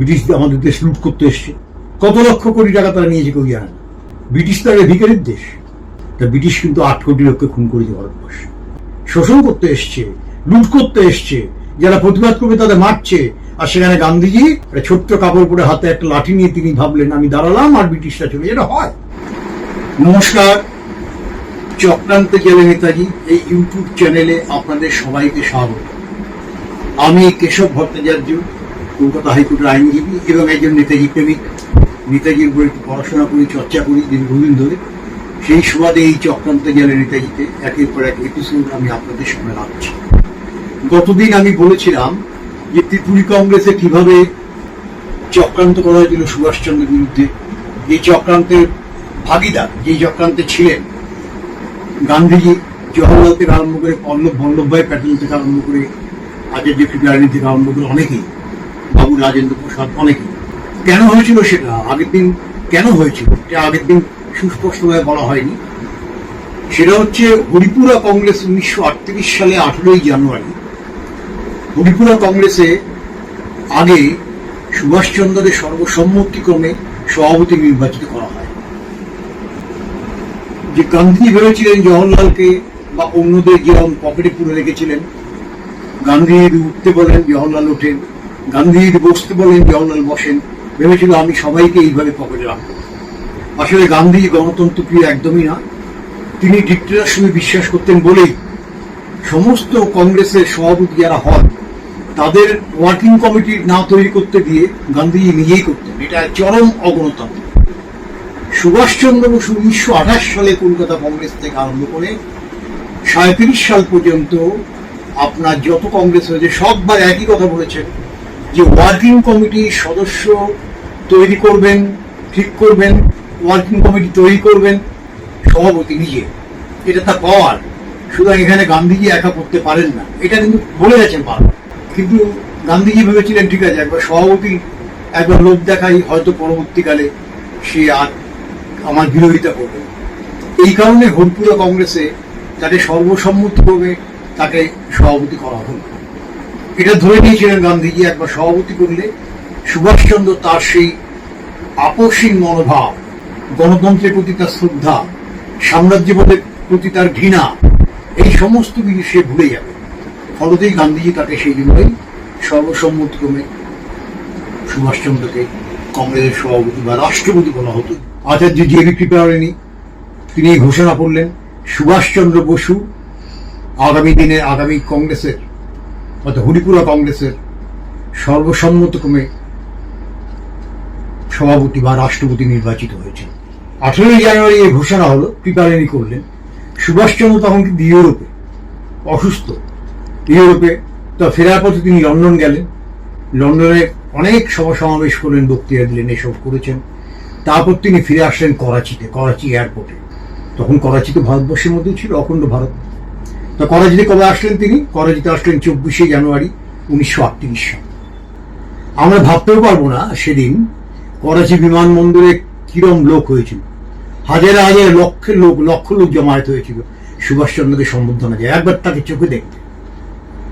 ব্রিটিশদের, আমাদের দেশ লুট করতে এসছে। কত লক্ষ কোটি টাকা তারা নিয়েছে কেউ জানে ব্রিটিশ তো আগে ভিকারির দেশ। তা ব্রিটিশ কিন্তু আট কোটি লোককে খুন করেছে ভারতবর্ষে। শোষণ করতে এসছে, লুট করতে এসছে। যারা প্রতিবাদ করবে তাদের মারছে। আর সেখানে গান্ধীজি একটা ছোট্ট কাপড় পরে হাতে একটা লাঠি নিয়ে তিনি ভাবলেন, আমি দাঁড়ালাম আর ব্রিটিশরা চলে যেটা হয়। নমস্কার। চক্রান্ত জেলে নেতাজি, এই ইউটিউব চ্যানেলে আপনাদের সবাইকে স্বাগত। আমি কেশব ভট্টাচার্য কলকাতা হাইকোর্টের আইনজীবী এবং একজন নেতাজি প্রেমিক। নেতাজির উপর একটু পড়াশোনা করি, চর্চা করি দীর্ঘদিন ধরে সেই সুবাদে এই চক্রান্ত গেলে নেতাজিতে একের পর এক এপিসোড আমি আপনাদের সামনে রাখছি। গতদিন আমি বলেছিলাম যে ত্রিপুরী কংগ্রেসে কীভাবে চক্রান্ত করা হয়েছিল সুভাষচন্দ্রের বিরুদ্ধে এই চক্রান্তের ভাগিদার যেই চক্রান্তে ছিলেন গান্ধীজি জওয়াহরলাল থেকে আরম্ভ করে পল্লব বল্লভভাই প্যাটেল থেকে আরম্ভ করে আচার্য কৃপারানী থেকে আরম্ভ করে অনেকেই। বাবু রাজেন্দ্র প্রসাদ অনেকেই কেন হয়েছিল সেটা আগের দিন কেন হয়েছিল? এটা আগের দিন সুস্পষ্টভাবে বলা হয়নি। সেটা হচ্ছে হরিপুরা কংগ্রেস উনিশশো আটত্রিশ সালে আঠেরোই জানুয়ারি। হরিপুরা কংগ্রেসে আগে সুভাষচন্দ্রের সর্বসম্মতিক্রমে সভাপতি নির্বাচিত করা হয়। যে গান্ধী ভেবেছিলেন জওহরলালকে বা অন্যদের যেরকম পকেটে পুরে রেখেছিলেন, গান্ধী উঠতে বলেন জওহরলাল ওঠেন গান্ধী যদি বসতে বলেন জওহরলাল বসেন, ভেবেছিল আমি সবাইকে এইভাবে পকেটে রাখব আসলে গান্ধী গণতন্ত্র প্রিয় একদমই না। তিনি ডিক্টেটারশিপে বিশ্বাস করতেন বলেই সমস্ত কংগ্রেসের সভাপতি যারা হন, তাদের ওয়ার্কিং কমিটি না তৈরি করতে দিয়ে গান্ধীজি নিজেই করতেন। এটা চরম অগণতান্ত্রিক। সুভাষচন্দ্র বসু উনিশশো আঠাশ সালে কলকাতা কংগ্রেস থেকে আরম্ভ করে সাঁত্রিশ সাল পর্যন্ত আপনার যত কংগ্রেস হয়েছে সববার একই কথা বলেছেন। যে ওয়ার্কিং কমিটির সদস্য তৈরি করবেন, ঠিক করবেন, ওয়ার্কিং কমিটি তৈরি করবেন সভাপতি নিজে। এটা তার পাওয়ার। সুতরাং এখানে গান্ধীজি একা করতে পারেন না। এটা কিন্তু বলে গেছেন বারবার। কিন্তু গান্ধীজি ভেবেছিলেন, ঠিক আছে, একবার সভাপতি, একবার লোক দেখাই, হয়তো পরবর্তীকালে সে আর আমার বিরোধিতা করবে এই কারণে হরিপুরা কংগ্রেসে তাকে সর্বসম্মতিক্রমে তাকে সভাপতি করা হলো। এটা ধরে নিয়েছিলেন গান্ধীজি একবার সভাপতি করলে। সুভাষচন্দ্র তার সেই আপসীন মনোভাব, গণতন্ত্রের প্রতি তার শ্রদ্ধা, সাম্রাজ্যবাদের প্রতি তার ঘৃণা, এই সমস্ত কিছু সে ভুলে যাবে। ফলতেই গান্ধীজি তাকে সেই জন্যই সর্বসম্মতিক্রমে সুভাষচন্দ্রকে কংগ্রেসের সভাপতি বা রাষ্ট্রপতি বলা হতো। আচার্য যে জেবি কৃপারানী তিনি ঘোষণা করলেন, সুভাষচন্দ্র বসু আগামী দিনে আগামী কংগ্রেসের অর্থাৎ হরিপুরা কংগ্রেসের সর্বসম্মতক্রমে সভাপতি বা রাষ্ট্রপতি নির্বাচিত হয়েছে আঠেরোই জানুয়ারি এই ঘোষণা হলো কৃপারানী করলেন। সুভাষচন্দ্র তখন কিন্তু ইউরোপে অসুস্থ। ইউরোপে তো ফেরার পথে তিনি লন্ডন গেলেন। লন্ডনে অনেক সভা সমাবেশ করলেন, বক্তৃতা দিলেন, এসব করেছেন। তারপর তিনি ফিরে আসলেন করাচিতে, করাচি এয়ারপোর্টে। তখন করাচি তো ভারতবর্ষের মধ্যেই ছিল, অখণ্ড ভারত। তো করাচিতে কবে আসলেন তিনি? করাচিতে আসলেন চব্বিশে জানুয়ারি উনিশশো আটত্রিশ। সাল আমরা ভাবতেও পারব না সেদিন করাচি বিমানবন্দরে কিরম লোক হয়েছিল। হাজার হাজার লক্ষের লোক, লক্ষ লোক জমায়েত হয়েছিল। সুভাষচন্দ্রকে সম্বর্ধনা যায় একবার তাকে চোখে দেখতে।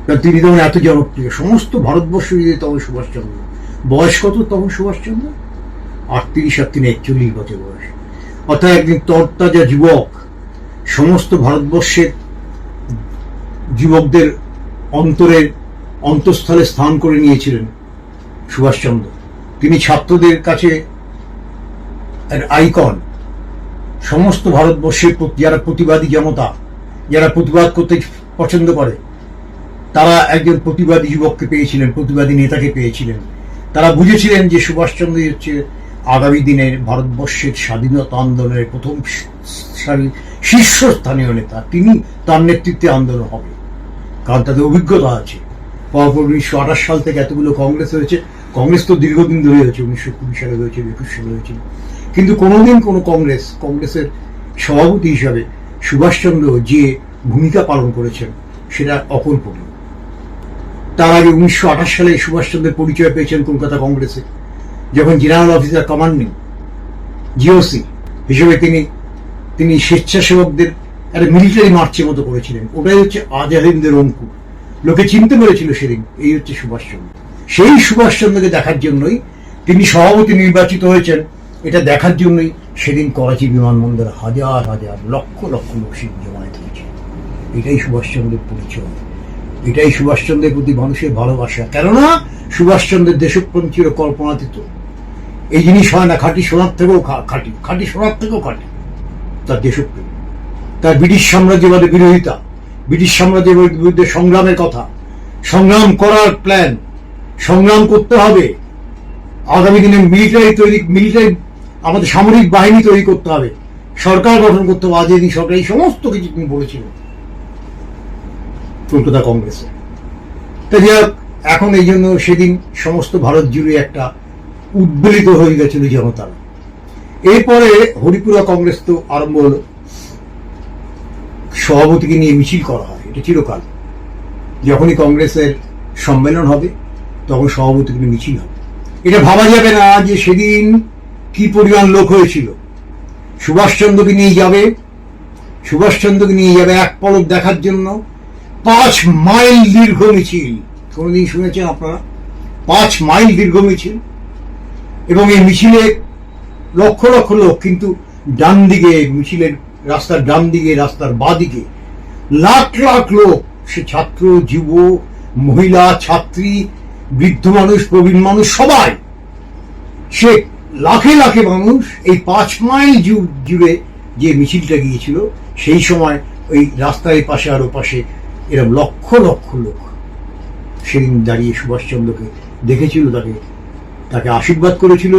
কারণ তিনি তখন এত জনপ্রিয়। সমস্ত ভারতবর্ষ জুড়ে তখন সুভাষচন্দ্র। বয়স কত তখন সুভাষচন্দ্র? আটত্রিশ আর তিনি একচল্লিশ বছর বয়স। অর্থাৎ একদিন তরতাজা যুবক সমস্ত ভারতবর্ষের যুবকদের অন্তরের অন্তঃস্থলে স্থান করে নিয়েছিলেন সুভাষচন্দ্র। তিনি ছাত্রদের কাছে আইকন। সমস্ত ভারতবর্ষের যারা প্রতিবাদী জনতা, যারা প্রতিবাদ করতে পছন্দ করে, তারা একজন প্রতিবাদী যুবককে পেয়েছিলেন, প্রতিবাদী নেতাকে পেয়েছিলেন। তারা বুঝেছিলেন যে সুভাষচন্দ্র হচ্ছে আগামী দিনের ভারতবর্ষের স্বাধীনতা আন্দোলনের প্রথম শীর্ষস্থানীয় নেতা। তিনি তার নেতৃত্বে আন্দোলন হবে। কারণ তাদের অভিজ্ঞতা আছে। পরপর উনিশশো আঠাশ সাল থেকে এতগুলো কংগ্রেস হয়েছে। কংগ্রেস তো দীর্ঘদিন ধরে হয়েছে, উনিশশো কুড়ি সালে হয়েছিল একুশ সালে হয়েছিল কিন্তু কোনোদিন কোনো কংগ্রেস, কংগ্রেসের সভাপতি হিসাবে সুভাষচন্দ্র যে ভূমিকা পালন করেছেন, সেটা অকল্পনীয়। তার আগে উনিশশো আঠাশ সালে সুভাষচন্দ্রের পরিচয় পেয়েছেন কলকাতা কংগ্রেসে, যখন জেনারেল অফিসার কমান্ডিং জিওসি হিসেবে তিনি তিনি স্বেচ্ছাসেবকদের একটা মিলিটারি মার্চের মতো করেছিলেন। ওটাই হচ্ছে আজাহিনদের অঙ্কুর লোকে চিনতে পেরেছিল সেদিন, এই হচ্ছে সুভাষচন্দ্র। সেই সুভাষচন্দ্রকে দেখার জন্যই তিনি সভাপতি নির্বাচিত হয়েছেন। এটা দেখার জন্যই সেদিন করাচি বিমানবন্দরে হাজার হাজার, লক্ষ লক্ষ লোক জমায়েত হয়েছে। এটাই সুভাষচন্দ্রের পরিচয়। এটাই সুভাষচন্দ্রের প্রতি মানুষের ভালোবাসা। কেননা সুভাষচন্দ্রের দেশপ্রেম ছিল কল্পনাতীত। এই জিনিস হয় না, খাঁটি সোনার থেকেও খাঁটি খাঁটি সোনার থেকেও খাঁটি। তার দেশপ্রেম। তার ব্রিটিশ সাম্রাজ্যবাদের বিরোধিতা। ব্রিটিশ সাম্রাজ্যের বিরুদ্ধে সংগ্রামের কথা। সংগ্রাম করার প্ল্যান সংগ্রাম করতে হবে। আগামী দিনে মিলিটারি তৈরি মিলিটারি আমাদের সামরিক বাহিনী তৈরি করতে হবে। সরকার গঠন করতে হবে। আজ এই সরকার এই সমস্ত কিছু তিনি বলেছিলেন কলকাতা কংগ্রেসে। তা যাক এখন এই জন্য সেদিন সমস্ত ভারত জুড়ে একটা উদ্বেলিত হয়ে গেছিল জনতারা এরপরে হরিপুরা কংগ্রেস তো আরম্ভ হলো। সভাপতিকে নিয়ে মিছিল করা হয়, এটা চিরকাল। যখনই কংগ্রেসের সম্মেলন হবে, তখন সভাপতিকে নিয়ে মিছিল হবে। এটা ভাবা যাবে না যে সেদিন কি পরিমাণ লোক হয়েছিল। সুভাষচন্দ্রকে নিয়ে যাবে, সুভাষচন্দ্রকে নিয়ে যাবে এক পলক দেখার জন্য। পাঁচ মাইল দীর্ঘ মিছিল, কোনোদিন শুনেছেন আপনারা? পাঁচ মাইল দীর্ঘ মিছিল। এবং এই মিছিলে লক্ষ লক্ষ লোক, কিন্তু ডান দিকে মিছিলের রাস্তার ডান দিকে, রাস্তার বাঁ দিকে। লাখ লাখ লোক, সে ছাত্র, যুব, মহিলা, ছাত্রী, বৃদ্ধ মানুষ, প্রবীণ মানুষ, সবাই। সে লাখে লাখে মানুষ এই পাঁচ মাইল জুড়ে যে মিছিলটা গিয়েছিল, সেই সময় ওই রাস্তার এই পাশে আর পাশে এরকম লক্ষ লক্ষ লোক। সেদিন দাঁড়িয়ে সুভাষচন্দ্রকে দেখেছিল, তাকে তাকে আশীর্বাদ করেছিল,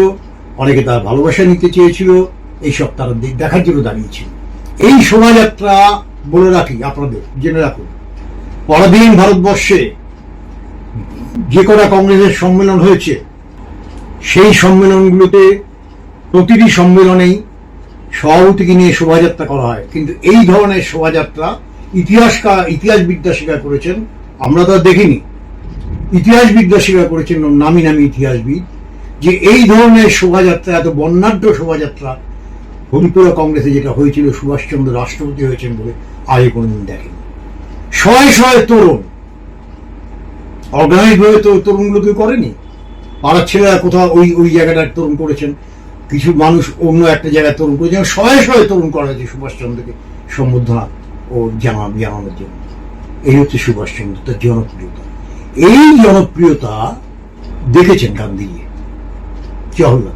অনেকে তার ভালোবাসা নিতে চেয়েছিল, এইসব তারা দেখার জন্য দাঁড়িয়েছিল। এই শোভাযাত্রা বলে রাখি আপনাদের, জেনে রাখুন। পরাধীন ভারতবর্ষে যে কটা কংগ্রেসের সম্মেলন হয়েছে, সেই সম্মেলনগুলোতে প্রতিটি সম্মেলনেই সভাপতিকে নিয়ে শোভাযাত্রা করা হয়। কিন্তু এই ধরনের শোভাযাত্রা ইতিহাসকার ইতিহাসবিদ্যা স্বীকার করেছেন, আমরা তো দেখিনি। ইতিহাসবিদ্যা স্বীকার করেছেন, নামি নামি ইতিহাসবিদ, যে এই ধরনের শোভাযাত্রা, এত বর্ণাঢ্য শোভাযাত্রা হরিপুরা কংগ্রেসে যেটা হয়েছিল, সুভাষচন্দ্র রাষ্ট্রপতি হয়েছেন বলে আগে কোনোদিন দেখেনি। শয়ে শয়ে তরুণ। অর্গানাইজ ভাবে তো তরুণগুলো কেউ করেনি? পাড়ার ছেলেরা কোথাও ওই ওই জায়গাটায় তরুণ করেছেন। কিছু মানুষ অন্য একটা জায়গায় তরুণ করেছেন। শয়ে শয়ে তরুণ করা হয়েছে সুভাষচন্দ্রকে সম্বোধনা ও জানা, জানানোর জন্য। এই হচ্ছে সুভাষচন্দ্র, তার জনপ্রিয়তা। এই জনপ্রিয়তা দেখেছেন গান্ধীজি। জওহরলাল।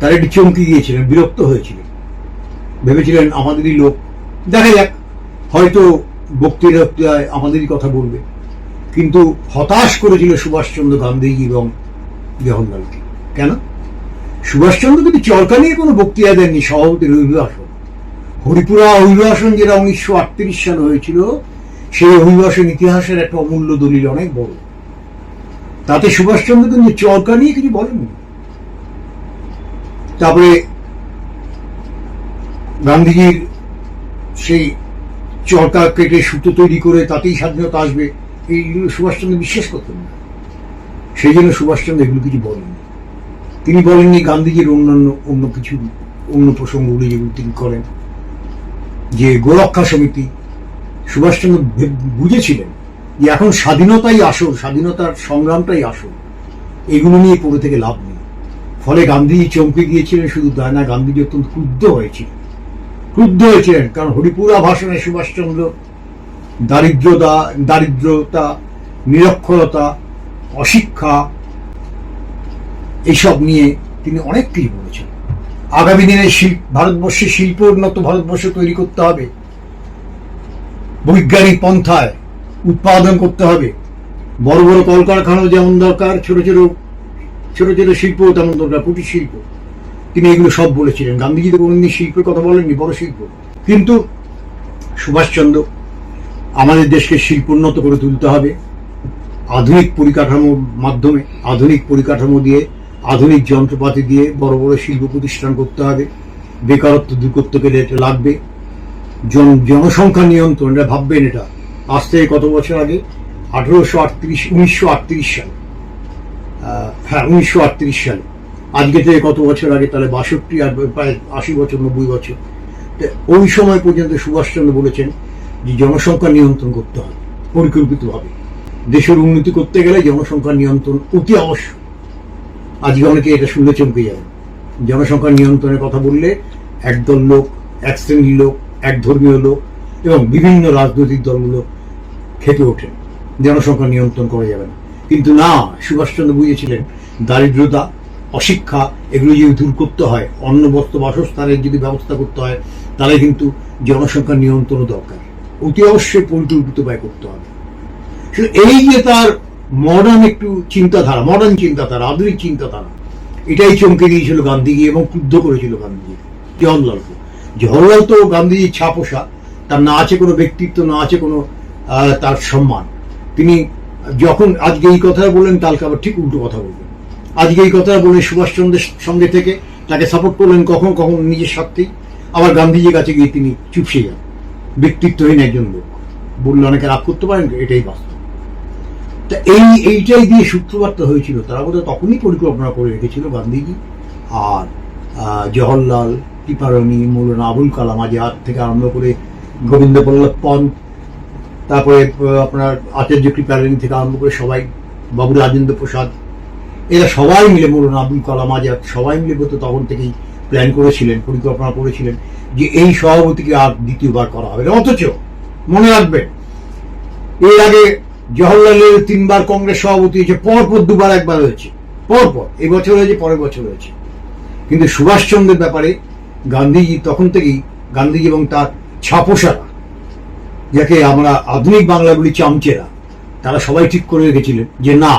তার একটু চমকে গিয়েছিলেন, বিরক্ত হয়েছিলেন। ভেবেছিলেন আমাদেরই লোক। দেখা যাক, হয়তো বক্তৃতায় আমাদেরই কথা বলবে। কিন্তু হতাশ করেছিল সুভাষচন্দ্র গান্ধীজি এবং জওহরলালকে। কেন? সুভাষচন্দ্র কিন্তু চরকা নিয়ে কোনো বক্তৃতা দেননি সভাপতির অভিভাষণ। হরিপুরা অভিভাষণ যেটা উনিশশো আটত্রিশ সালে হয়েছিল, সেই অভিভাষণ ইতিহাসের একটা অমূল্য দলিল অনেক বড়। তাতে সুভাষচন্দ্র কিন্তু চরকা নিয়ে কিছু বলেননি। তারপরে গান্ধীজির সেই চরকা কেটে সুতো তৈরি করে তাতেই স্বাধীনতা আসবে এইগুলো সুভাষচন্দ্র বিশ্বাস করতেন না। সেই জন্য সুভাষচন্দ্র এগুলো কিছু বলেননি। তিনি বলেননি গান্ধীজির অন্যান্য, অন্য কিছু, অন্য প্রসঙ্গগুলি যেগুলো তিনি করেন। যে গোরক্ষা সমিতি, সুভাষচন্দ্র বুঝেছিলেন যে এখন স্বাধীনতাই আসল, স্বাধীনতার সংগ্রামটাই আসল। এগুলো নিয়ে পড়ে থেকে লাভ নেই। ফলে গান্ধীজি চমকে গিয়েছিলেন শুধু তাই না, গান্ধীজি অত্যন্ত ক্রুদ্ধ হয়েছিলেন। ক্রুদ্ধ হয়েছিলেন কারণ হরিপুরা ভাষণে সুভাষচন্দ্র দারিদ্রতা দারিদ্রতা, নিরক্ষরতা, অশিক্ষা, এইসব নিয়ে তিনি অনেক কিছু বলেছেন। আগামী দিনে শিল্প ভারতবর্ষে শিল্প উন্নত ভারতবর্ষ তৈরি করতে হবে। বৈজ্ঞানিক পন্থায় উৎপাদন করতে হবে। বড় বড় কলকারখানা যেমন দরকার, ছোট ছোট ছোট ছোট শিল্প তেমন দরকার, কুটির শিল্প। তিনি এগুলো সব বলেছিলেন। গান্ধীজি তো কোনোদিন শিল্পের কথা বলেননি, বড় শিল্প। কিন্তু সুভাষচন্দ্র, আমাদের দেশকে শিল্প উন্নত করে তুলতে হবে। আধুনিক পরিকাঠামোর মাধ্যমে, আধুনিক পরিকাঠামো দিয়ে, আধুনিক যন্ত্রপাতি দিয়ে বড় বড় শিল্প প্রতিষ্ঠান করতে হবে। বেকারত্ব দূর করতে গেলে এটা লাগবে। জন, জনসংখ্যা নিয়ন্ত্রণ, এটা ভাববেন এটা। আজ থেকে কত বছর আগে? আঠেরোশো আটত্রিশ, উনিশশো আটত্রিশ সাল। হ্যাঁ উনিশশো আটত্রিশ সালে। আজকে থেকে কত বছর আগে? তাহলে বাষট্টি আর প্রায় আশি বছর, নব্বই বছর। ওই সময় পর্যন্ত সুভাষচন্দ্র বলেছেন যে জনসংখ্যা নিয়ন্ত্রণ করতে হবে, পরিকল্পিতভাবে। দেশের উন্নতি করতে গেলে জনসংখ্যা নিয়ন্ত্রণ অতি আবশ্যক। আজকে অনেকে এটা শুনলে চমকে যাবে। জনসংখ্যা নিয়ন্ত্রণের কথা বললে একদল লোক, এক শ্রেণির লোক, এক ধর্মীয় লোক এবং বিভিন্ন রাজনৈতিক দলগুলো খেতে ওঠেন জনসংখ্যা নিয়ন্ত্রণ করা যাবে না। কিন্তু না, সুভাষচন্দ্র বুঝেছিলেন, দারিদ্রতা অশিক্ষা, এগুলো যদি দূর করতে হয় অন্ন বস্ত্র বাসস্থানের যদি ব্যবস্থা করতে হয়, তাহলে কিন্তু জনসংখ্যা নিয়ন্ত্রণও দরকার। অতি অবশ্যই পরিকল্পিত ব্যয় করতে হবে। এই যে তার মডার্ন একটু চিন্তাধারা মডার্ন চিন্তাধারা, আধুনিক চিন্তাধারা, এটাই চমকে দিয়েছিল গান্ধীজি এবং ক্রুদ্ধ করেছিল গান্ধীজি জওয়াহরলালকে জওয়াহরলাল তো গান্ধীজির ছাপোষা, তার না আছে কোনো ব্যক্তিত্ব, না আছে কোনো তার সম্মান। তিনি যখন আজকে এই কথা বললেন, কালকে আবার ঠিক উল্টো কথা বলবেন। আজকে এই কথা বলে সুভাষচন্দ্রের সঙ্গে থেকে তাকে সাপোর্ট করলেন কখন? কখন? নিজের স্বার্থেই আবার গান্ধীজির কাছে গিয়ে তিনি চুপসে যান ব্যক্তিত্বহীন একজন লোক। বললে অনেকে রাগ করতে পারেন, এটাই বাস্তব। তা এই, এইটাই দিয়ে সূত্রপাতটা হয়েছিল। তারা বোধহয় তখনই পরিকল্পনা করে রেখেছিল গান্ধীজি। আর জওহরলাল টিপারনি মৌলানা আবুল কালাম আজাদ থেকে আরম্ভ করে গোবিন্দ বল্লভ পন্ত তারপরে আপনার আচার্য কৃপালিনী থেকে আরম্ভ করে সবাই বাবু রাজেন্দ্র প্রসাদ এরা সবাই মিলে মৌলানা আবুল কালাম আজাদ সবাই মিলে বোধহয় তখন থেকেই প্ল্যান করেছিলেন, পরিকল্পনা করেছিলেন যে এই সভাপতিকে আর দ্বিতীয়বার করা হবে অথচ মনে রাখবেন, এর আগে জওহরলালের তিনবার কংগ্রেস সভাপতি হয়েছে, পরপর দুবার একবার হয়েছে, পরপর, এই বছর হয়েছে, পরের বছর হয়েছে। কিন্তু সুভাষচন্দ্রের ব্যাপারে গান্ধীজি তখন থেকেই, গান্ধীজি এবং তার ছাপোসারা যাকে আমরা আধুনিক বাংলা বলি চামচেরা, তারা সবাই ঠিক করে রেখেছিলেন যে না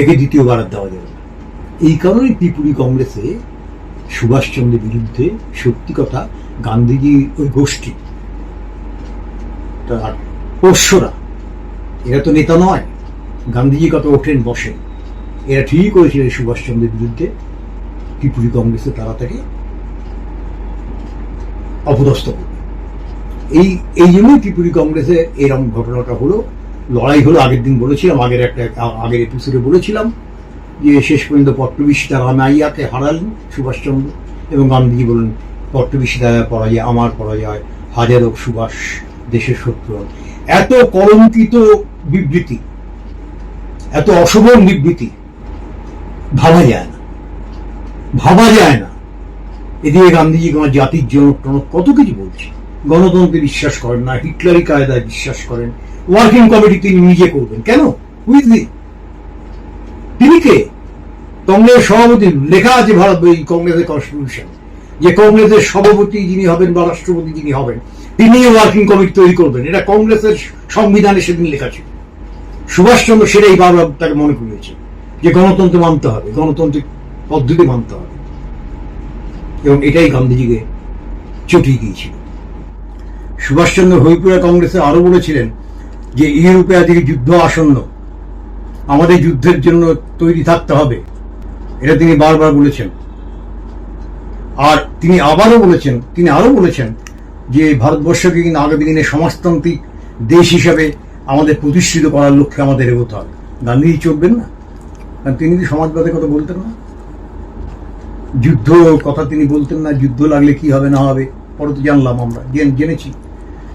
একে দ্বিতীয়বার আর দেওয়া যাবে না এই কারণেই ত্রিপুরী কংগ্রেসে সুভাষচন্দ্রের বিরুদ্ধে সত্যি কথা গান্ধীজি ওই গোষ্ঠী, তার পোষ্যরা এরা তো নেতা নয়, গান্ধীজি কত ওঠেন, বসেন। এরা ঠিকই করেছিলেন সুভাষচন্দ্রের বিরুদ্ধে, ত্রিপুরী কংগ্রেসে তারা তাকে অপদস্থ করবে। এই এই জন্যই ত্রিপুরী কংগ্রেসে এরকম ঘটনাটা হলো। লড়াই হলো, আগের দিন বলেছিলাম, আগের একটা, আগের এপিসোডে বলেছিলাম যে শেষ পর্যন্ত পট্টবিশিতা রামাইয়াকে হারালেন সুভাষচন্দ্র এবং গান্ধীজি বললেন, পট্টবিশিতা পরাজয়, আমার পরাজয়, হাজারো সুভাষ দেশের শত্রু এত কলঙ্কিত বিবৃতি, এত অশোভন বিবৃতি ভাবা যায় না, ভাবা যায় না। এদিকে গান্ধীজি আমার জাতির জনক কত কিছু বলছে? গণতন্ত্রে বিশ্বাস করেন না, হিটলারি কায়দায় বিশ্বাস করেন ওয়ার্কিং কমিটি তিনি নিজে করবেন। কেন? বুঝলি তিনি কে? কংগ্রেস সভাপতি। লেখা আছে ভারত কংগ্রেসের কনস্টিটিউশন যে কংগ্রেসের সভাপতি যিনি হবেন বা রাষ্ট্রপতি যিনি হবেন তিনি ওয়ার্কিং কমিটি তৈরি করবেন। এটা কংগ্রেসের সংবিধানে সেদিন লেখা ছিল। সুভাষচন্দ্র সেটাই বারবার তাকে মনে করিয়েছে যে গণতন্ত্র মানতে হবে, গণতান্ত্রিক পদ্ধতি মানতে হবে। এবং এটাই গান্ধীজিকে চটিয়ে দিয়েছিল। সুভাষচন্দ্র হরিপুরা কংগ্রেসে আরও বলেছিলেন যে ইউরোপে আজকে যুদ্ধ আসন্ন, আমাদের যুদ্ধের জন্য তৈরি থাকতে হবে। এটা তিনি বারবার বলেছেন। আর তিনি আবারও বলেছেন, তিনি আরও বলেছেন যে ভারতবর্ষকে কিন্তু আগামী দিনে সমাজতান্ত্রিক দেশ হিসাবে আমাদের প্রতিষ্ঠিত করার লক্ষ্যে আমাদের এগোতে হবে। গান্ধীজি চলবেন না? কারণ তিনি কি সমাজবাদের কথা বলতেন না। যুদ্ধ কথা তিনি বলতেন না, যুদ্ধ লাগলে কি হবে, না হবে, পরে তো জানলাম আমরা জেনেছি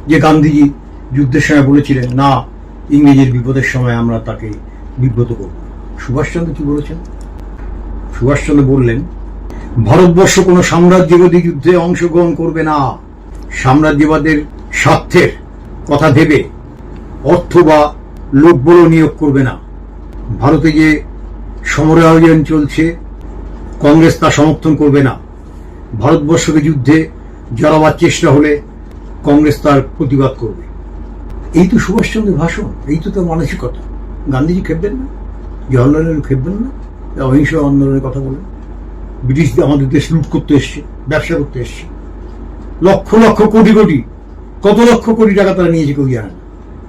যে গান্ধীজি যুদ্ধের সময় বলেছিলেন, না, ইংরেজের বিপদের সময় আমরা তাকে বিব্রত করব। সুভাষচন্দ্র কি বলেছেন? সুভাষচন্দ্র বললেন, ভারতবর্ষ কোনো সাম্রাজ্যবাদী যুদ্ধে অংশগ্রহণ করবে না। সাম্রাজ্যবাদের স্বার্থের কথা ভেবে অর্থ বা লোকবল নিয়োগ করবে না। ভারতে যে সমর আয়োজন চলছে, কংগ্রেস তা সমর্থন করবে না। ভারতবর্ষকে যুদ্ধে জড়াবার চেষ্টা হলে কংগ্রেস তার প্রতিবাদ করবে। এই তো সুভাষচন্দ্রের ভাষণ, এই তো তার মানসিকতা। গান্ধীজি খেপবেন না, জওয়াহরলাল নেহরু খেপবেন না অহিংস আন্দোলনের কথা বলেন। ব্রিটিশ আমাদের দেশ লুট করতে এসছে, ব্যবসা করতে এসছে। লক্ষ লক্ষ কোটি কোটি, কত লক্ষ কোটি টাকা তারা নিয়েছে কেউ জানে না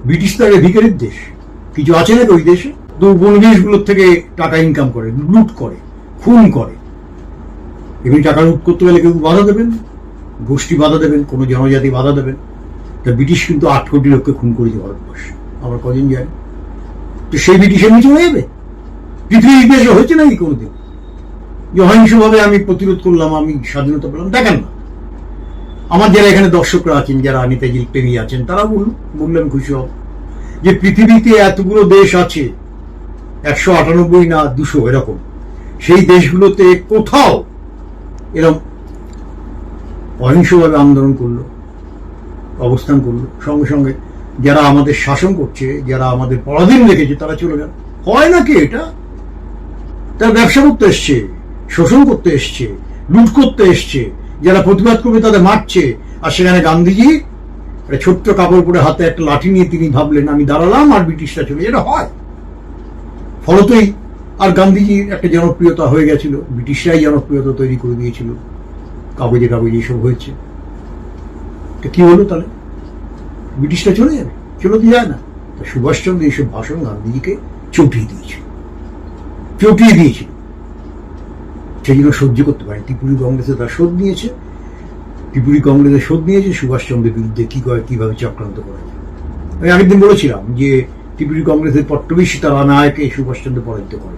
ব্রিটিশ তো আগে ভিকারির দেশ। কিছু আছে না ওই দেশে? তো উপনিবেশগুলোর থেকে টাকা ইনকাম করে, লুট করে, খুন করে। এমনি টাকা লুট করতে গেলে কেউ বাধা দেবেন? গোষ্ঠী বাধা দেবেন, কোনো জনজাতি বাধা দেবেন? তা ব্রিটিশ কিন্তু আট কোটি লোককে খুন করেছে ভারতবর্ষে। আমরা কদিন জানি? তো সেই ব্রিটিশের নিচে হয়ে যাবে? পৃথিবীর ইতিহাসে হয়েছে নাকি কোনোদিন? যে অহিংসভাবে আমি প্রতিরোধ করলাম, আমি স্বাধীনতা পেলাম, দেখেন না। আমার যারা এখানে দর্শকরা আছেন, যারা নেতাজির প্রেমী আছেন, তারা বলুন, বললেন খুশি হব যে পৃথিবীতে এতগুলো দেশ আছে, একশো আটানব্বই না দুশো, এরকম। সেই দেশগুলোতে কোথাও এরকম অহিংসভাবে আন্দোলন করল। অবস্থান করল। সঙ্গে সঙ্গে যারা আমাদের শাসন করছে, যারা আমাদের পরাধীন রেখেছে, তারা চলে গেল। হয় নাকি এটা? তারা ব্যবসা করতে এসছে, শোষণ করতে এসছে, লুট করতে এসছে, যারা প্রতিবাদ করবে তাদের মারছে। আর সেখানে গান্ধীজি একটা ছোট্ট কাপড় পরে হাতে একটা লাঠি নিয়ে তিনি ভাবলেন, আমি দাঁড়ালাম আর ব্রিটিশরা চলে এটা হয়। ফলতই আর গান্ধীজির একটা জনপ্রিয়তা হয়ে গেছিল। ব্রিটিশরাই জনপ্রিয়তা তৈরি করে দিয়েছিল। কাগজে কাগজে এসব হয়েছে। তো কি হলো তাহলে? ব্রিটিশরা চলে যাবে? চলে তো যায় না? তো সুভাষচন্দ্র এইসব ভাষণ গান্ধীজিকে চটিয়ে দিয়েছিল চটিয়ে দিয়েছিল সেই জন্য সহ্য করতে পারেন। ত্রিপুরী কংগ্রেসে তার শোধ নিয়েছে ত্রিপুরি কংগ্রেসের শোধ নিয়েছে সুভাষচন্দ্রের বিরুদ্ধে কি করে, কীভাবে চক্রান্ত করা আমি আগের দিন বলেছিলাম যে ত্রিপুরি কংগ্রেসের পট্টবী সীতারানায়কে সুভাষচন্দ্র পরাজিত করে।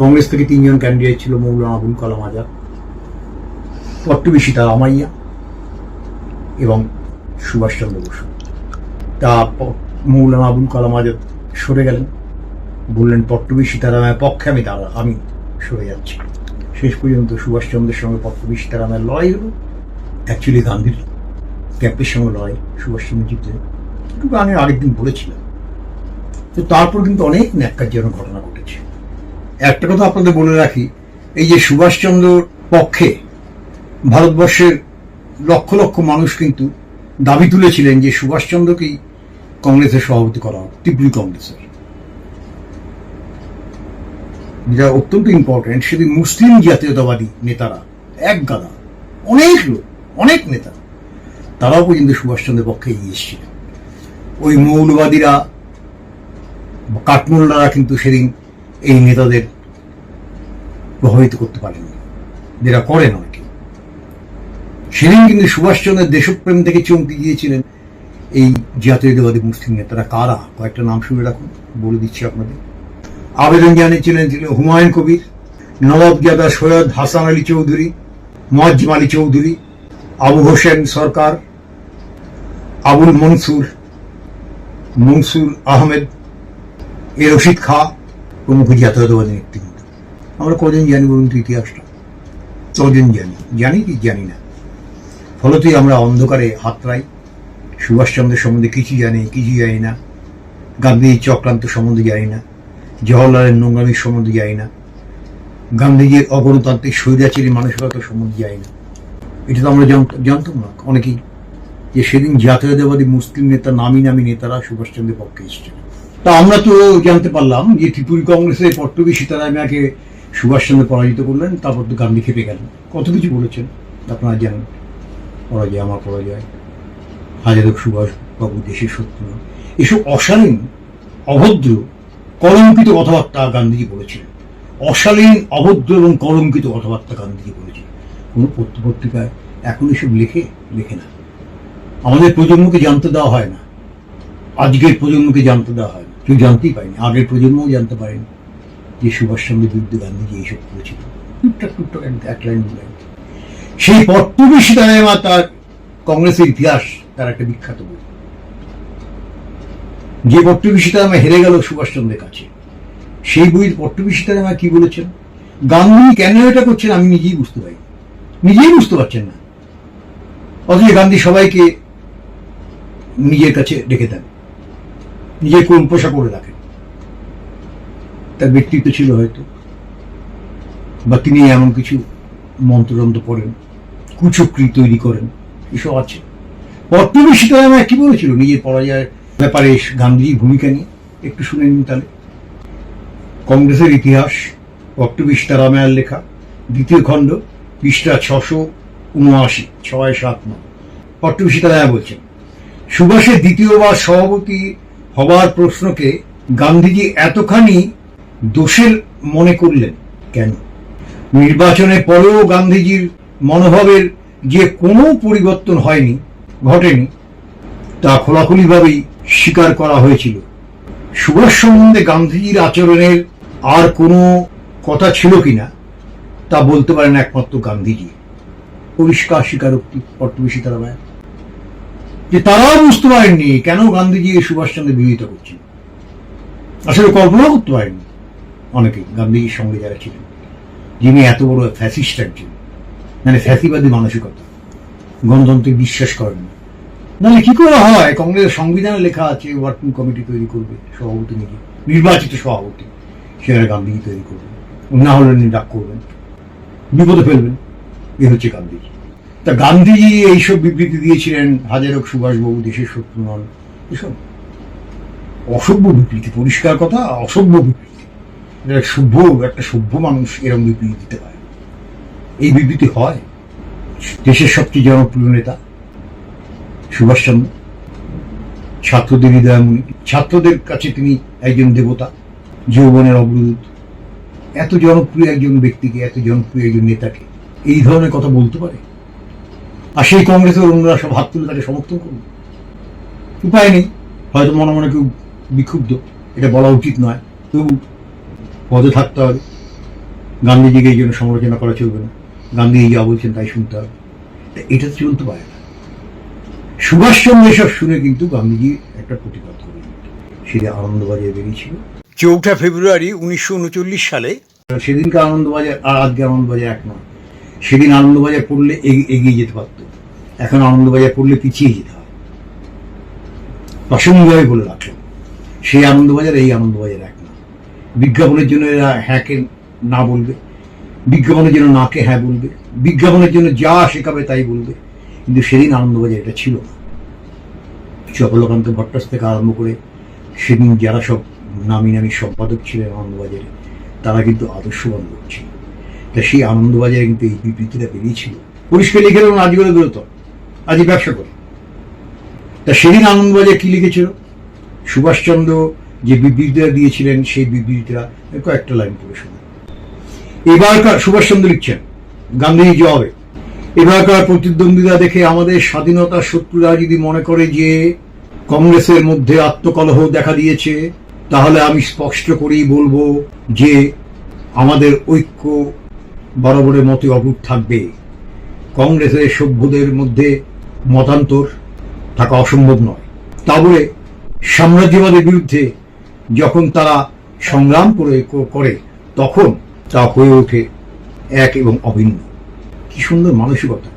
কংগ্রেস থেকে তিনজন ক্যান্ডিডেট ছিল, মৌলানা আবুল কালাম আজাদ। পট্টবী সীতারামাইয়া এবং সুভাষচন্দ্র বসু। তা মৌলানা আবুল কালাম আজাদ সরে গেলেন। বললেন পট্টবী সীতারামের পক্ষে আমি দাঁড়া, আমি সরে যাচ্ছি। শেষ পর্যন্ত সুভাষচন্দ্রের সঙ্গে পট্টবী সীতারামের লড়াই হলো। অ্যাকচুয়ালি গান্ধীর ক্যাম্পের সঙ্গে লড়াই সুভাষচন্দ্র জিতলেন কিন্তু আমি আরেকদিন বলেছিলাম। তো তারপর কিন্তু অনেক ন্যাক্কারজনক ঘটনা ঘটেছে। একটা কথা আপনাদের বলে রাখি, এই যে সুভাষচন্দ্রর পক্ষে ভারতবর্ষের লক্ষ লক্ষ মানুষ কিন্তু দাবি তুলেছিলেন যে সুভাষচন্দ্রকেই কংগ্রেসের সভাপতি করা হোক, ত্রিপুরী কংগ্রেসের। যেটা অত্যন্ত ইম্পর্টেন্ট সেদিন মুসলিম জাতীয়তাবাদী নেতারা, এক গাদা, অনেক লোক, অনেক নেতা, তারাও পর্যন্ত সুভাষচন্দ্রের পক্ষে এগিয়ে এসেছিলেন। ওই মৌলবাদীরা, কাঠমোল্লারা কিন্তু সেদিন এই নেতাদের প্রভাবিত করতে পারেনি যেটা করে অনেকে সেদিন কিন্তু সুভাষচন্দ্রের দেশপ্রেম থেকে চমকে গিয়েছিলেন এই জাতীয়তাবাদী মুসলিম নেতারা কারা? কয়েকটা নাম শুনে রাখুন, বলে দিচ্ছি আপনাদের। আবেদন জানিয়েছিলেন হুমায়ুন কবির নবাবজাদা সৈয়দ হাসান আলী চৌধুরী মোয়াজ্জিম আলী চৌধুরী, আবু হোসেন সরকার, আবুল মনসুর মনসুর আহমেদ, এ রশিদ খা, প্রমুখ জাতীয়তাবাদী নেতৃবৃন্দ। আমরা কজন জানি বলুন তো ইতিহাসটা? কজন জানি? জানি কি? জানি না। ফলতই আমরা অন্ধকারে হাতড়াই। সুভাষচন্দ্রের সম্বন্ধে কিছু জানি কিছুই জানি না। গান্ধীজির চক্রান্ত সম্বন্ধে জানি না। জওয়াহরলালের নোংরামির সম্বন্ধে জানি না। গান্ধীজির অগণতান্ত্রিক স্বৈরাচারী মানসিকতা সম্বন্ধে জানি না। এটা তো আমরা জানত- জানতাম না। অনেকেই যে সেদিন জাতীয়তাবাদী মুসলিম নেতা, নামি নামি নেতারা সুভাষচন্দ্রের পক্ষে এসেছিল। তা আমরা তো জানতে পারলাম যে ত্রিপুরী কংগ্রেসের পট্টবী সীতারামাকে সুভাষচন্দ্র পরাজিত করলেন, তারপর তো গান্ধী খেপে গেলেন। কত কিছু বলেছেন, আপনারা জানেন। পরাজয় আমার পরাজয় হাজারক সুভাষ বাবু, দেশের শত্রু। এসব অশালীন, অভদ্র, কলঙ্কিত কথাবার্তা গান্ধীজি বলেছিলেন। অশালীন, অভদ্র এবং কলঙ্কিত কথাবার্তা গান্ধীজি বলেছিলেন। কোনো পত্র পত্রিকায় এখন এসব লেখে লেখে না। আমাদের প্রজন্মকে জানতে দেওয়া হয় না। আজকের প্রজন্মকে জানতে দেওয়া হয় না। কেউ জানতেই পারেনি। আগের প্রজন্মও জানতে পারেনি যে সুভাষচন্দ্রের বিরুদ্ধে গান্ধীজি এইসব করেছিল। টুকটাক টুকটাক এক লাইন, দু লাইন। সেই পট্টবী সীতারামা তার কংগ্রেসের ইতিহাস তার একটা বিখ্যাত বই। যে পট্টবী সীতারামা হেরে গেল সুভাষচন্দ্রের কাছে। সেই বইয়ের পট্টবী সীতারামা কি বলেছেন? গান্ধী কেন এটা করছেন আমি নিজেই বুঝতে পারি নিজেই বুঝতে পারছেন না। অথচ গান্ধী সবাইকে নিজের কাছে রেখে দেন। নিজের কোন পোশাক করে রাখেন। তার ব্যক্তিত্ব ছিল হয়তো। বা তিনি এমন কিছু মন্ত্রযন্ত্র পড়েন। কুচক্রি তৈরি করেন। এসব আছে। পট্টবী সীতারামা কি বলেছিল? নিজের পরাজয়ের ব্যাপারে গান্ধীজির ভূমিকা নিয়ে। একটু শুনে নিন তাহলে। কংগ্রেসের ইতিহাস পট্টবী সীতারামায়ের লেখা। দ্বিতীয় খণ্ড, পৃষ্ঠা ছশো উনআশি, ছয় সাত নয়। পট্টবী সীতারামা বলছেন। সুভাষের দ্বিতীয়বার সভাপতি হবার প্রশ্নকে গান্ধীজি এতখানি দোষের মনে করলেন কেন? নির্বাচনের পরেও গান্ধীজির মনোভাবের যে কোনো পরিবর্তন হয়নি, ঘটেনি, তা খোলাখুলিভাবেই স্বীকার করা হয়েছিল। সুভাষ সম্বন্ধে গান্ধীজির আচরণের আর কোনো কথা ছিল কিনা, তা বলতে পারেন একমাত্র গান্ধীজি। পরিষ্কার স্বীকারোক্তি পট্টবী সীতারামায় যে তারাও বুঝতে পারেননি কেন গান্ধীজি এই সুভাষচন্দ্রের বিরোধিতা করছেন। আসলে কল্পনা করতে পারেননি অনেকেই গান্ধীজির সঙ্গে যারা ছিলেন, যিনি এত বড় ফ্যাসিস্ট একজন। মানে ফ্যাসিবাদী মানসিকতা। গণতন্ত্রে বিশ্বাস করেন নাহলে কি করে হয়? কংগ্রেসের সংবিধানে লেখা আছে, ওয়ার্কিং কমিটি তৈরি করবে, সভাপতি নিজে নির্বাচিত সভাপতি সেখানে গান্ধীজি তৈরি করবেন না হলে ডাক করবেন। বিপদে ফেলবেন। এ হচ্ছে গান্ধীজি তা গান্ধীজি এইসব বিবৃতি দিয়েছিলেন, হাজারক সুভাষবাবু, দেশের শত্রু নন, এসব অসভ্য বিবৃতি, পরিষ্কার কথা, অসভ্য বিবৃতি। সভ্য, একটা সভ্য মানুষ এরকম বিবৃতি দিতে পারে। এই বিবৃতি হয়। দেশের সবচেয়ে জনপ্রিয় নেতা সুভাষচন্দ্র, ছাত্রদের হৃদয়মণি ছাত্রদের কাছে তিনি একজন দেবতা, যৌবনের অগ্রদূত। এত জনপ্রিয় একজন ব্যক্তিকে, এত জনপ্রিয় একজন নেতাকে এই ধরনের কথা বলতে পারে? আর সেই কংগ্রেসের অন্যরা সব হাত তুলে তাকে সমর্থন করবে। উপায় নেই। হয়তো মনে মনে কেউ বিক্ষুব্ধ। এটা বলা উচিত নয়। তবু পদে থাকতে হবে। গান্ধীজিকে এই জন্য সমালোচনা করা চলবে না। গান্ধীজি যা বলছেন তাই শুনতে হবে। এটা তো চলতে পারে না। সুভাষচন্দ্র এসব শুনে কিন্তু গান্ধীজি একটা প্রতিবাদ করলেন সেটা আনন্দবাজারে বেরিয়েছিল। চৌঠা ফেব্রুয়ারি উনিশশো উনচল্লিশ সালে। সেদিনকার আনন্দবাজার আর আজকে আনন্দবাজার এক নয়। সেদিন আনন্দবাজার পড়লে এগিয়ে যেতে পারত। এখন আনন্দবাজার পড়লে পিছিয়ে যেতে হয়। প্রাসঙ্গিকভাবে বলে রাখলাম সেই আনন্দবাজার এই আনন্দবাজার এক না বিজ্ঞাপনের জন্য এরা হ্যাঁকে না বলবে। বিজ্ঞাপনের জন্য নাকে হ্যাঁ বলবে, বিজ্ঞাপনের জন্য যা শেখাবে তাই বলবে। কিন্তু সেদিন আনন্দবাজার এটা ছিল না। চপলকান্ত ভট্টাস থেকে আরম্ভ করে সেদিন যারা সব নামি নামি সম্পাদক ছিলেন আনন্দবাজারে, তারা কিন্তু আদর্শবান লোক ছিল। তা সেই আনন্দবাজারে কিন্তু এই বিবৃতিটা বেরিয়েছিল। পরিষ্কার লিখে দেবেন আজ করে বেরোতো। আজই ব্যবসা করে। তা সেদিন আনন্দবাজার কি লিখেছিল? সুভাষচন্দ্র যে বিবৃতিটা দিয়েছিলেন, সেই বিবৃতিটা কয়েকটা লাইন পড়ে এবারকার সুভাষচন্দ্র লিখছেন, গান্ধীজি জবাবে এবারকার প্রতিদ্বন্দ্বিতা দেখে আমাদের স্বাধীনতার শত্রুরা যদি মনে করে যে কংগ্রেসের মধ্যে আত্মকলহ দেখা দিয়েছে, তাহলে আমি স্পষ্ট করেই বলব যে আমাদের ঐক্য বরাবরের মতো অটুট থাকবে। কংগ্রেসের সভ্যদের মধ্যে মতান্তর থাকা অসম্ভব নয়। তা বলে সাম্রাজ্যবাদের বিরুদ্ধে যখন তারা সংগ্রাম করে করে, তখন তা হয়ে ওঠে এক এবং অভিন্ন। কি সুন্দর মানসিকতা।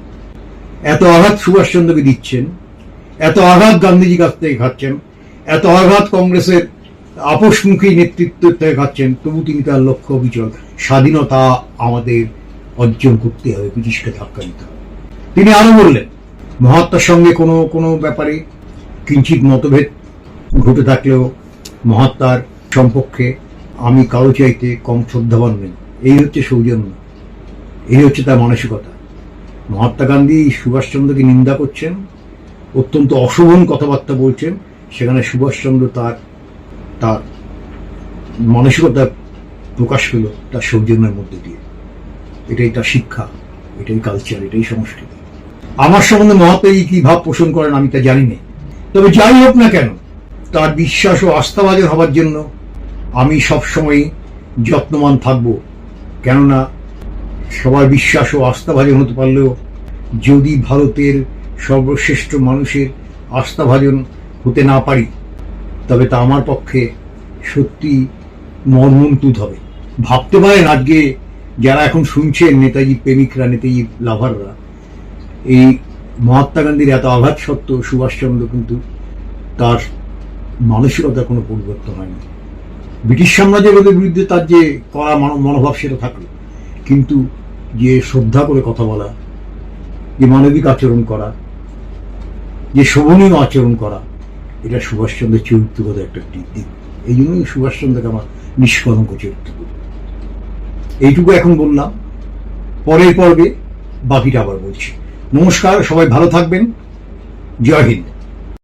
এত আঘাত সুভাষচন্দ্রকে দিচ্ছেন, এত আঘাত গান্ধীজি কাছ থেকে খাচ্ছেন, এত আঘাত কংগ্রেসের আপোষমুখী নেতৃত্ব থেকে খাচ্ছেন, তবু তিনি তার লক্ষ্য অবিচল। স্বাধীনতা আমাদের অর্জন করতে হবে, ব্রিটিশকে ধাক্কা দিতে হবে। তিনি আরও বললেন, মহাত্মার সঙ্গে কোনো কোনো ব্যাপারে কিঞ্চিত মতভেদ ঘটে থাকলেও মহাত্মার সম্পর্কে আমি কারও চাইতে কম শ্রদ্ধাবান নেই। এই হচ্ছে সৌজন্য। এই হচ্ছে তার মানসিকতা। মহাত্মা গান্ধী সুভাষচন্দ্রকে নিন্দা করছেন, অত্যন্ত অশোভন কথাবার্তা বলছেন, সেখানে সুভাষচন্দ্র তার তার মানসিকতা প্রকাশ পেল তার সৌজন্যের মধ্যে দিয়ে। এটাই তার শিক্ষা, এটাই কালচার এটাই সংস্কৃতি। আমার সম্বন্ধে মহাত্মা কি ভাব পোষণ করেন আমি তা জানি না। তবে যাই হোক না কেন, তার বিশ্বাস ও আস্থাবাদের হবার জন্য আমি সবসময় যত্নবান থাকব। কেননা সবার বিশ্বাস ও আস্থাভাজন হতে পারলেও যদি ভারতের সর্বশ্রেষ্ঠ মানুষের আস্থাভাজন হতে না পারি, তবে তা আমার পক্ষে সত্যি মর্মন্তুদ হবে। ভাবতে পারেন আজকে যারা এখন শুনছেন নেতাজি প্রেমিকরা, নেতাজি লাভাররা, এই মহাত্মা গান্ধীর এত আঘাত সত্ত্বেও সুভাষচন্দ্র কিন্তু তার মানসিকতার কোনো পরিবর্তন হয়নি। ব্রিটিশ সাম্রাজ্যবাদের বিরুদ্ধে তার যে কড়া মনো- মনোভাব সেটা থাকল। কিন্তু যে শ্রদ্ধা করে কথা বলা, যে মানবিক আচরণ করা, যে শোভনীয় আচরণ করা, এটা সুভাষচন্দ্রের চরিত্রগত একটা দিক এই জন্যই সুভাষচন্দ্রকে আমার নিষ্কলঙ্ক চরিত্র। এইটুকু এখন বললাম। পরের পর্বে বাকিটা আবার বলছি। নমস্কার, সবাই ভালো থাকবেন। জয় হিন্দ।